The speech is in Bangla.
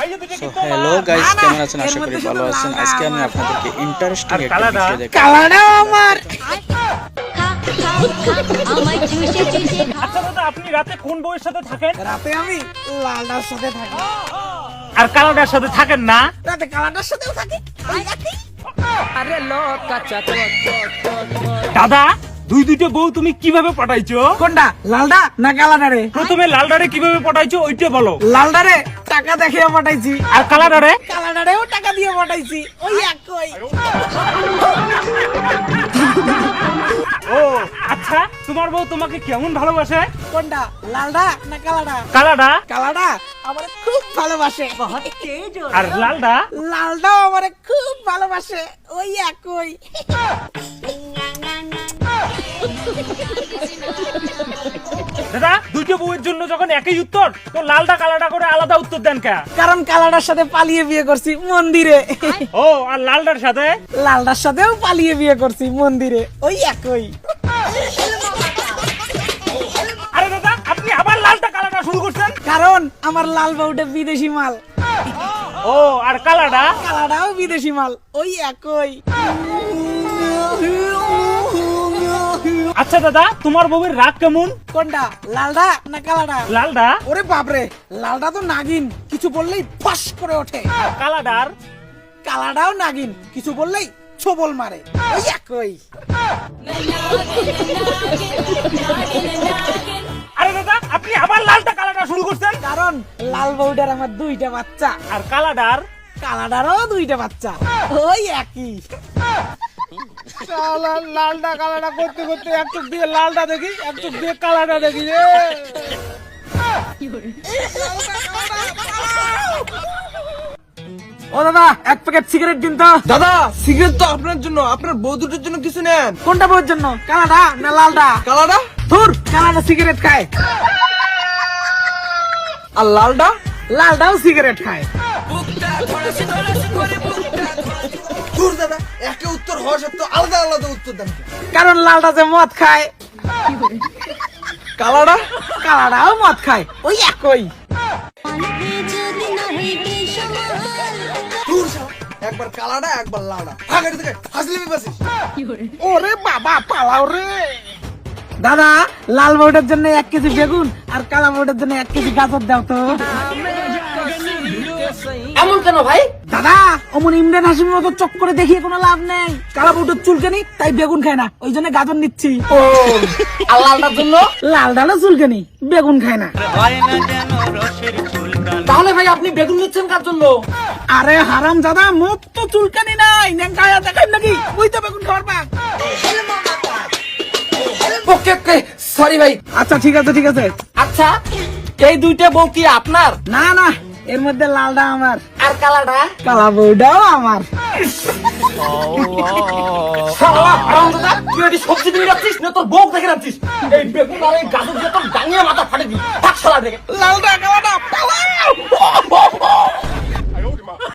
হ্যালো গাইস কেমন আছেন? আশা করি ভালো আছেন। আজকে আমি আপনাদেরকে ইন্টারেস্টিং একটা কালাডা? বিষয় দেখাবো। কালাটাও আমার! আচ্ছা দাদা আপনি রাতে কোন বউয়ের সাথে থাকেন? রাতে আমি সাথে থাকি। আর কালাডার সাথে থাকেন না? রাতে কালাটার সাথেও থাকি আমি রাতে দাদা দুই দুইটা বউ তুমি কীভাবে পটাইছো কোনটা লালটা না কালাডারে? প্রথমে লালডারে কীভাবে পটাইছো ওইটা বলো। লালটারে টাকা দেখিয়ে পাঠাইছি। আর কালাডারে কালাটারেও টাকা দিয়ে পাঠাইছি। ওই একই। ও আচ্ছা তোমার বউ তোমাকে কেমন ভালোবাসে? কোনটা? লালডা না কালাটা কালাডা? কালাটা আমার খুব ভালোবাসে। আর লালডা? লালটাও আমার খুব ভালোবাসে। ওই একই। দাদা দুইটা বউয়ের জন্য যখন একই উত্তর তো লালডা কালাডা করে আলাদা উত্তর দেন কে? কারণ কালাটার সাথে পালিয়ে বিয়ে করছি মন্দিরে। ও আর লালডার সাথে? লালটার সাথেও পালিয়ে বিয়ে করছি মন্দিরে। ওই একই। আরে দাদা আপনি আবার লালটা কালাডা শুরু করছেন? কারণ আমার লাল বউটা বিদেশি মাল। ও আর কালাডা কালাটাও বিদেশি মাল। ওই একই। আচ্ছা দাদা তোমার বউয়ের রাগ কেমন? কোনটা? লালটা না কালাটা লালডা? ওরে বাপরে লালটা তো নাগিন। কিছু বললেই ফাস করে ওঠে। কালাডার? কালাটাও নাগিন কিছু বললেই ছবল মারে। ওই একই আরে দাদা আপনি আবার লালটা কালাডা শুরু করছেন? কারণ লাল বউটার আমার দুইটা বাচ্চা। আর কালাডার? কালাটারও দুইটা বাচ্চা। ওই একই। শালা লালটা কালাডা করতে করতে এক চোখ দিয়ে লালটা দেখি এক চোখ দিয়ে কালাডা দেখি রে। ও দাদা এক প্যাকেট সিগারেট দিন তো। দাদা সিগারেট তো আপনার জন্য আপনার বউ দুটোর জন্য কিছু নেন। কোনটা বউর জন্য কালাটা না লালটা? কালাডা ধুর কালাটা সিগারেট খায়। আর লালডা লালটাও সিগারেট খায়। দূর দাদা উত্তর হওয়া সত্ত্বেও আলাদা আলাদা উত্তর দেন কারণ লালটা যে মদ খায়। কালাডা? কালাটাও মদ খায়। ওই একই। একবার কালাডা একবার ভাগাড়ি থেকে ওরে বাবা পালাও রে। দাদা লাল বউটার জন্য এক কেজি বেগুন আর কালা বউটার জন্য এক কেজি গাজর দাও তো। এমন কেন ভাই? দাদা অমন ইমরান হাসিমের মতো চক করে দেখিয়ে কোনো লাভ নেই। কালা বউটার চুলকানি তাই বেগুন খায় না। ওই জন্য গাজর নিচ্ছি। ও। আর লালটার জন্য? লাল ডালও চুলকানি বেগুন খায় না। তাহলে ভাই আপনি বেগুন নিচ্ছেন কার জন্য? আরে হারাম দাদা মুখ তো চুলকানি নাই। নেঙ্কায়া দেখাই নাকি? ওই তো বেগুন খাবার পাক। ওকে ওকে সরি ভাই। আচ্ছা ঠিক আছে ঠিক আছে। আচ্ছা এই দুইটা বউ কি আপনার? না না এর মধ্যে লালটা আমার। আর কালাটা কালা বউটাও আমার। সবজি রাখছিস না তোর বউ দেখে রাখছিস? এই বেগুন আর এই গাজর দিয়ে তোর ডাঙিয়ে মাথা ফাটে দিই লালটা কালাটা